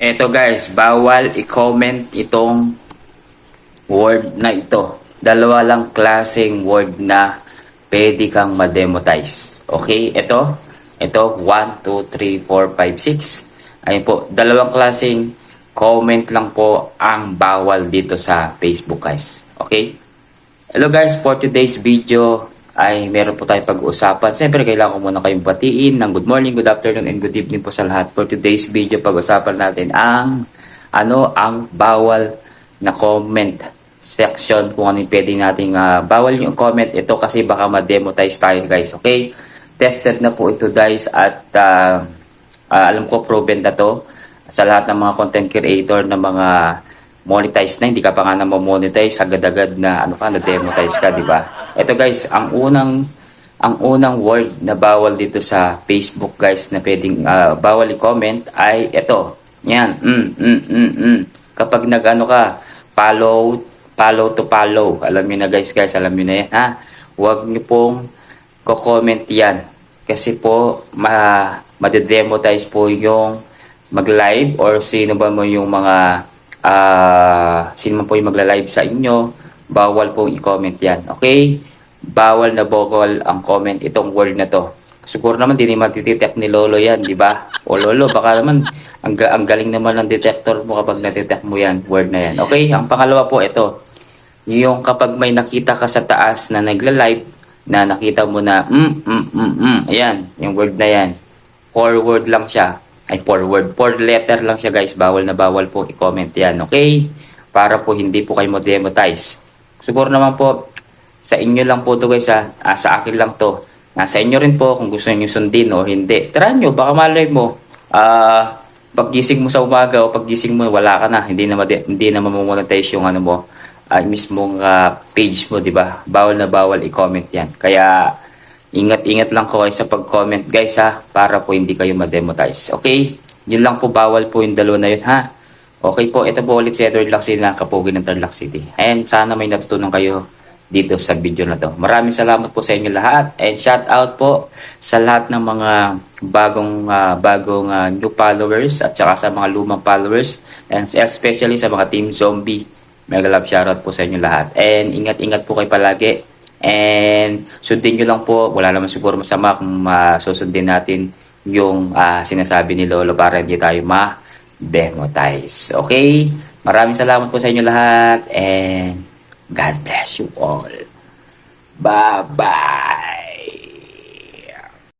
Eto guys, bawal i-comment itong word na ito. Dalawa lang klaseng word na pwede kang ma-demotize. Okay, ito. Ito, 1, 2, 3, 4, 5, 6. Ayun po, dalawang klaseng comment lang po ang bawal dito sa Facebook guys. Okay? Hello guys, for today's video ay meron po tayong pag-uusapan. Siyempre, kailangan ko muna kayong batiin ng good morning, good afternoon, and good evening po sa lahat. For today's video, pag-usapan natin ang ano ang bawal na comment section. Kung ano yung pwede nating ah, bawal yung comment. Ito kasi baka ma-demotize tayo guys okay? Tested na po ito guys at ah, ah, alam ko proven na to sa lahat ng mga content creator na mga monetize na. Hindi ka pa nga na monetize agad-agad na ano ka na demotize ka di ba ito guys ang unang ang unang word na bawal dito sa Facebook guys na pwedeng ah, bawal i-comment ay ito. Yan. Mm, mm, mm, mm. kapag nagano ka follow follow to follow. Alam niyo na guys guys alam niyo na yan ha? Huwag niyo pong ko-comment yan. Kasi po ma madedemotize po yung mag-live or sino ba mo yung mga ah sino man po yung magla-live sa inyo bawal pong i-comment yan okay? Bawal na bawal ang comment itong word na to. Siguro naman hindi naman matititect ni Lolo yan di ba? O Lolo baka naman ang, ang galing naman ng detector mo kapag na-detect mo yan word na yan okay? Ang pangalawa po ito. Yung kapag may nakita ka sa taas na nagla-live na nakita mo na mm mm mm mm ayan yung word na yan. Forward lang siya. Ay forward. Four letter lang siya guys. Bawal na bawal po i-comment yan okay? Para po hindi po kayo mo-demotize siguro naman po sa inyo lang po to guys ha Ah, sa akin lang to. Nasa inyo rin po kung gusto niyo sundin o hindi. Try nyo baka malay mo ah paggising mo sa umaga o paggising mo wala ka na. Hindi na hindi na mamonetize yung ano mo ay mismong ah, page mo di ba? Bawal na bawal i-comment yan. Kaya ingat-ingat lang ko kayo sa pag-comment guys ha para po hindi kayo ma-demotize okay? Yun lang po bawal po yung dalawa na yun ha okay po ito po ulit si Edward Lacey ng Kapugi ng Tarlac City and sana may natutunan kayo dito sa video na to. Maraming salamat po sa inyo lahat and shout out po sa lahat ng mga bagong ah, bagong ah, new followers at saka sa mga lumang followers and especially sa mga team zombie. Mega love shoutout po sa inyo lahat. And ingat-ingat po kayo palagi. And sundin nyo lang po, wala naman siguro masama kung masusundin natin yung ah, sinasabi ni Lolo para hindi tayo ma-demotize. Okay? Maraming salamat po sa inyo lahat and God bless you all. Bye-bye.